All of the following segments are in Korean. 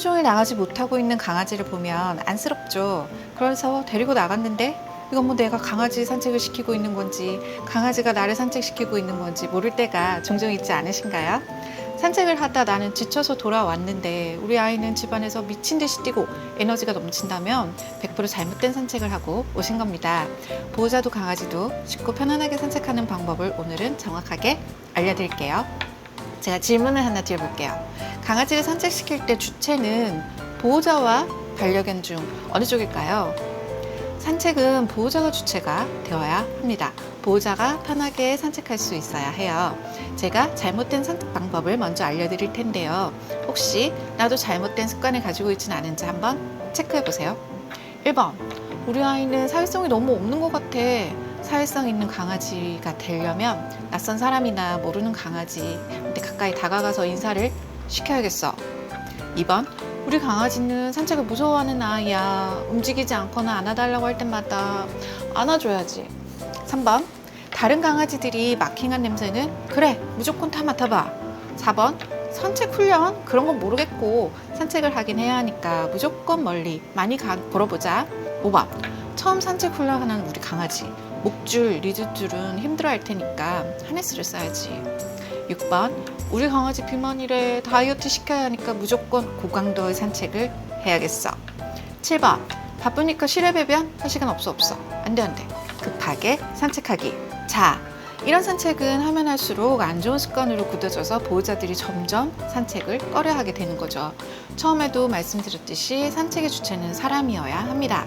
종일 나가지 못하고 있는 강아지를 보면 안쓰럽죠. 그래서 데리고 나갔는데 이건 뭐 내가 강아지 산책을 시키고 있는 건지 강아지가 나를 산책시키고 있는 건지 모를 때가 종종 있지 않으신가요? 산책을 하다 나는 지쳐서 돌아왔는데 우리 아이는 집안에서 미친 듯이 뛰고 에너지가 넘친다면 100% 잘못된 산책을 하고 오신 겁니다. 보호자도 강아지도 쉽고 편안하게 산책하는 방법을 오늘은 정확하게 알려드릴게요. 제가 질문을 하나 드려볼게요. 강아지를 산책시킬 때 주체는 보호자와 반려견 중 어느 쪽일까요? 산책은 보호자가 주체가 되어야 합니다. 보호자가 편하게 산책할 수 있어야 해요. 제가 잘못된 산책 방법을 먼저 알려드릴 텐데요. 혹시 나도 잘못된 습관을 가지고 있지는 않은지 한번 체크해 보세요. 1번. 우리 아이는 사회성이 너무 없는 것 같아. 사회성 있는 강아지가 되려면 낯선 사람이나 모르는 강아지한테 가까이 다가가서 인사를 시켜야겠어. 2번. 우리 강아지는 산책을 무서워하는 아이야. 움직이지 않거나 안아달라고 할 때마다 안아줘야지. 3번. 다른 강아지들이 마킹한 냄새는 그래, 무조건 타 맡아봐. 4번. 산책 훈련? 그런 건 모르겠고 산책을 하긴 해야 하니까 무조건 멀리 많이 가, 걸어보자. 5번. 처음 산책 훈련하는 우리 강아지. 목줄, 리드줄은 힘들어 할 테니까 하네스를 써야지. 6번. 우리 강아지 비만이래. 다이어트 시켜야 하니까 무조건 고강도의 산책을 해야겠어. 7번. 바쁘니까 실외 배변 할 시간 없어 없어. 안 돼, 안 돼. 급하게 산책하기. 자, 이런 산책은 하면 할수록 안 좋은 습관으로 굳어져서 보호자들이 점점 산책을 꺼려 하게 되는 거죠. 처음에도 말씀드렸듯이 산책의 주체는 사람이어야 합니다.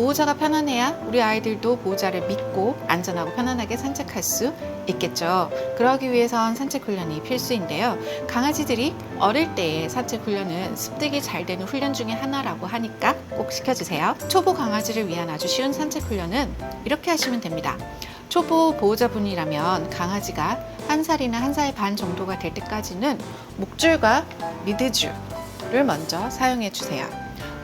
보호자가 편안해야 우리 아이들도 보호자를 믿고 안전하고 편안하게 산책할 수 있겠죠. 그러기 위해선 산책 훈련이 필수인데요. 강아지들이 어릴 때의 산책 훈련은 습득이 잘 되는 훈련 중에 하나라고 하니까 꼭 시켜주세요. 초보 강아지를 위한 아주 쉬운 산책 훈련은 이렇게 하시면 됩니다. 초보 보호자분이라면 강아지가 한 살이나 한 살 반 정도가 될 때까지는 목줄과 미드줄을 먼저 사용해 주세요.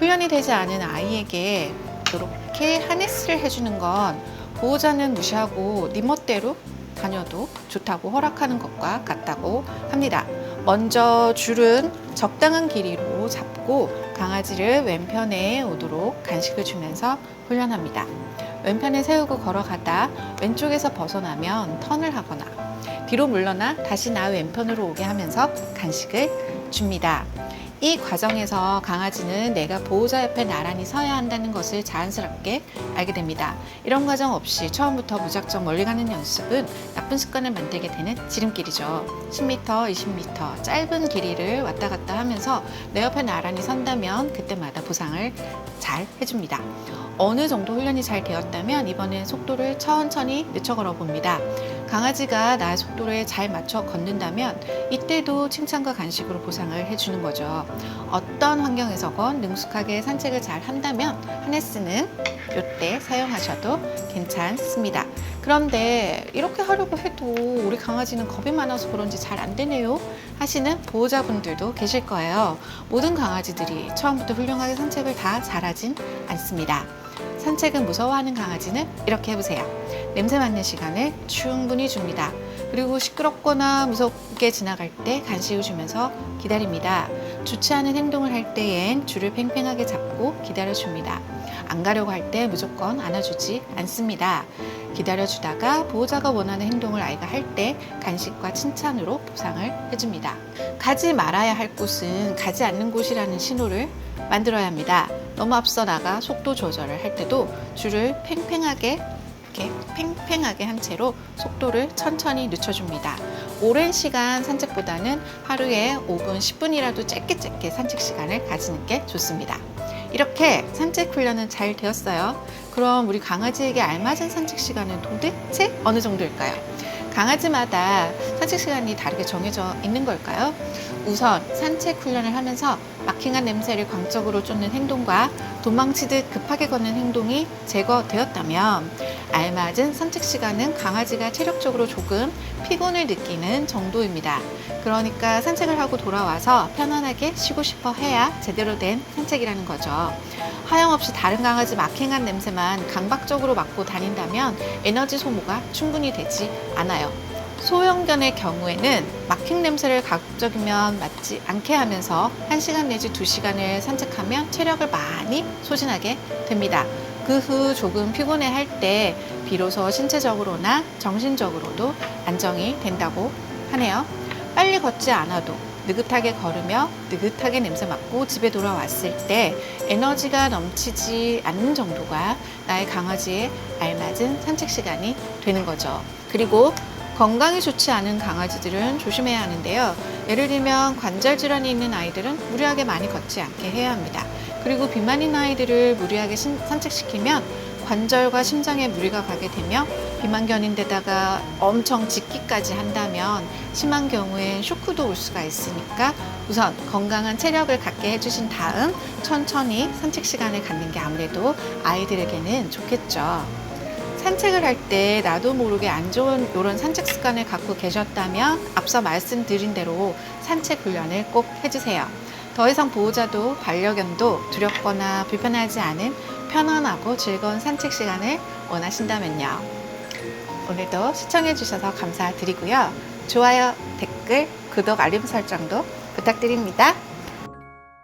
훈련이 되지 않은 아이에게 이렇게 하네스를 해주는 건 보호자는 무시하고 네 멋대로 다녀도 좋다고 허락하는 것과 같다고 합니다. 먼저 줄은 적당한 길이로 잡고 강아지를 왼편에 오도록 간식을 주면서 훈련합니다. 왼편에 세우고 걸어가다 왼쪽에서 벗어나면 턴을 하거나 뒤로 물러나 다시 나 왼편으로 오게 하면서 간식을 줍니다. 이 과정에서 강아지는 내가 보호자 옆에 나란히 서야 한다는 것을 자연스럽게 알게 됩니다. 이런 과정 없이 처음부터 무작정 멀리 가는 연습은 나쁜 습관을 만들게 되는 지름길이죠. 10m, 20m 짧은 길이를 왔다 갔다 하면서 내 옆에 나란히 선다면 그때마다 보상을 잘 해줍니다. 어느 정도 훈련이 잘 되었다면 이번엔 속도를 천천히 늦춰 걸어 봅니다. 강아지가 나의 속도를 잘 맞춰 걷는다면 이때도 칭찬과 간식으로 보상을 해주는 거죠. 어떤 환경에서건 능숙하게 산책을 잘 한다면 하네스는 이때 사용하셔도 괜찮습니다. 그런데 이렇게 하려고 해도 우리 강아지는 겁이 많아서 그런지 잘 안 되네요 하시는 보호자분들도 계실 거예요. 모든 강아지들이 처음부터 훌륭하게 산책을 다 잘하진 않습니다. 산책은 무서워하는 강아지는 이렇게 해보세요. 냄새 맡는 시간을 충분히 줍니다. 그리고 시끄럽거나 무섭게 지나갈 때 간식을 주면서 기다립니다. 좋지 않은 행동을 할 때엔 줄을 팽팽하게 잡고 기다려줍니다. 안 가려고 할 때 무조건 안아주지 않습니다. 기다려주다가 보호자가 원하는 행동을 아이가 할 때 간식과 칭찬으로 보상을 해줍니다. 가지 말아야 할 곳은 가지 않는 곳이라는 신호를 만들어야 합니다. 너무 앞서 나가 속도 조절을 할 때도 줄을 팽팽하게 이렇게 팽팽하게 한 채로 속도를 천천히 늦춰줍니다. 오랜 시간 산책보다는 하루에 5분, 10분이라도 짧게 짧게 산책 시간을 가지는 게 좋습니다. 이렇게 산책 훈련은 잘 되었어요. 그럼 우리 강아지에게 알맞은 산책 시간은 도대체 어느 정도일까요? 강아지마다 산책 시간이 다르게 정해져 있는 걸까요? 우선 산책 훈련을 하면서 마킹한 냄새를 광적으로 쫓는 행동과 도망치듯 급하게 걷는 행동이 제거되었다면 알맞은 산책 시간은 강아지가 체력적으로 조금 피곤을 느끼는 정도입니다. 그러니까 산책을 하고 돌아와서 편안하게 쉬고 싶어 해야 제대로 된 산책이라는 거죠. 하염없이 다른 강아지 마킹한 냄새만 강박적으로 맡고 다닌다면 에너지 소모가 충분히 되지 않아요. 소형견의 경우에는 막힌 냄새를 가급적이면 맡지 않게 하면서 1시간 내지 2시간을 산책하면 체력을 많이 소진하게 됩니다. 그 후 조금 피곤해 할 때 비로소 신체적으로나 정신적으로도 안정이 된다고 하네요. 빨리 걷지 않아도 느긋하게 걸으며 느긋하게 냄새 맡고 집에 돌아왔을 때 에너지가 넘치지 않는 정도가 나의 강아지에 알맞은 산책 시간이 되는 거죠. 그리고 건강이 좋지 않은 강아지들은 조심해야 하는데요. 예를 들면 관절 질환이 있는 아이들은 무리하게 많이 걷지 않게 해야 합니다. 그리고 비만인 아이들을 무리하게 신- 산책시키면 관절과 심장에 무리가 가게 되며 비만견인데다가 엄청 짖기까지 한다면 심한 경우엔 쇼크도 올 수가 있으니까 우선 건강한 체력을 갖게 해주신 다음 천천히 산책 시간을 갖는 게 아무래도 아이들에게는 좋겠죠. 산책을 할 때 나도 모르게 안 좋은 이런 산책 습관을 갖고 계셨다면 앞서 말씀드린 대로 산책 훈련을 꼭 해주세요. 더 이상 보호자도 반려견도 두렵거나 불편하지 않은 편안하고 즐거운 산책 시간을 원하신다면요. 오늘도 시청해주셔서 감사드리고요. 좋아요, 댓글, 구독, 알림 설정도 부탁드립니다.